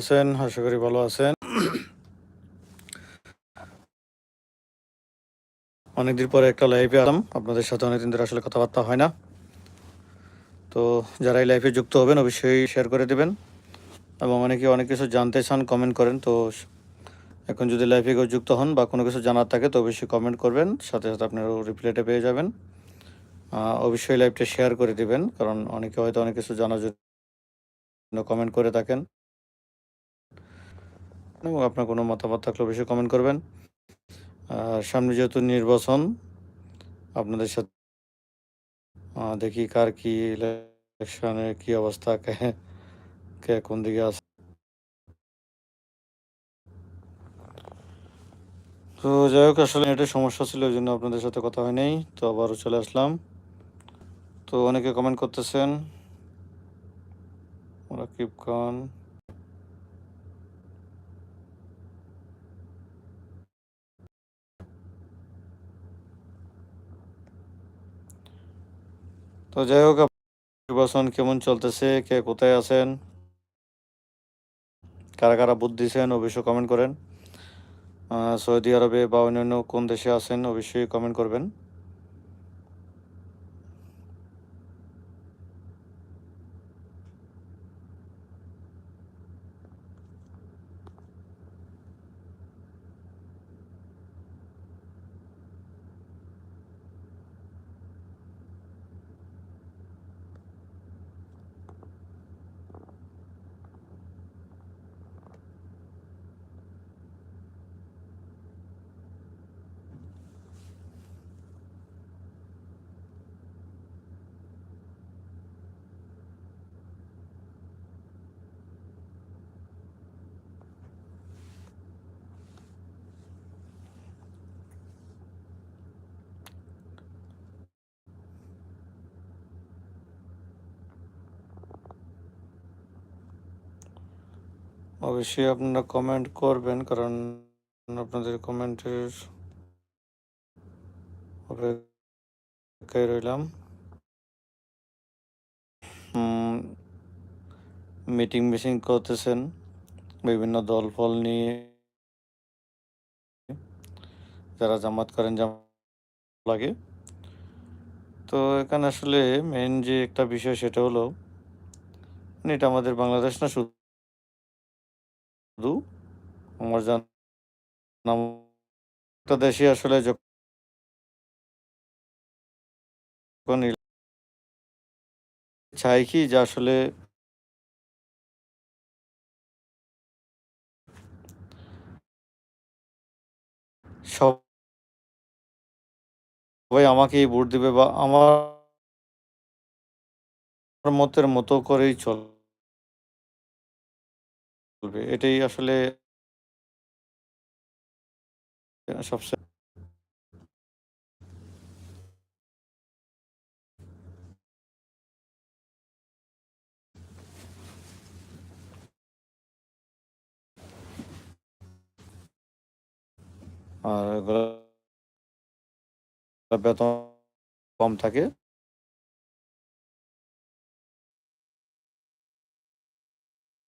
আছেন? আশা করি ভালো আছেন। অনেকদিন পরে একটা লাইভে আলাম আপনাদের সাথে অনেকদিন ধরে আসলে কথাবার্তা হয় না। তো যারা এই লাইভে যুক্ত হবেন, অবশ্যই শেয়ার করে দেবেন। এবং অনেকে অনেক কিছু জানতে চান কমেন্ট করেন। তো এখন যদি লাইভে কেউ যুক্ত হন বা কোনো কিছু জানার থাকে, তো অবশ্যই কমেন্ট করবেন। সাথে সাথে আপনারা রিপ্লাইটা পেয়ে যাবেন। অবশ্যই লাইভটা শেয়ার করে দিবেন। কারণ অনেকে হয়তো অনেক কিছু জানার জন্য কমেন্ট করে থাকেন। এবং আপনার কোনো মতামত থাকলে অবশ্যই কমেন্ট করবেন। আর সামনে যেহেতু নির্বাচন, আপনাদের সাথে দেখি কার কি ইলেকশনের কি অবস্থা, কে কে কোন দিকে আছে। তো যাই হোক, আসলে নেটের সমস্যা ছিল, ওই জন্য আপনাদের সাথে কথা হয় তো আবারও চলে আসলাম। তো অনেকে কমেন্ট করতেছেন রাকিব খান তো যাই হোক নির্বাচন কেমন চলতেছে? কে কোথায় আছেন? কারা কারা বুদ্ধ দিয়েছেন, অবশ্যই কমেন্ট করেন। সৌদি আরবে বা অন্যান্য কোন দেশে আছেন, অবশ্যই কমেন্ট করবেন। অবশ্যই আপনারা কমেন্ট করবেন, কারণ আপনাদের কমেন্টের অপেক্ষায় রইলাম। মিটিং মিটিং করতেছেন, বিভিন্ন দল ফল নিয়ে। যারা জামাত করেন, জামাত লাগে। তো এখানে আসলে মেন যে একটা বিষয় সেটা হলো, এটা আমাদের বাংলাদেশ না, শুধু আমার জানা একটা দেশে আসলে যখন চাই কি যে আসলে সবাই আমাকেই ভোট দিবে বা আমার মতের মতো করেই চলবে এটাই আসলে সবচেয়ে আর এগুলো বেতন কম থাকে।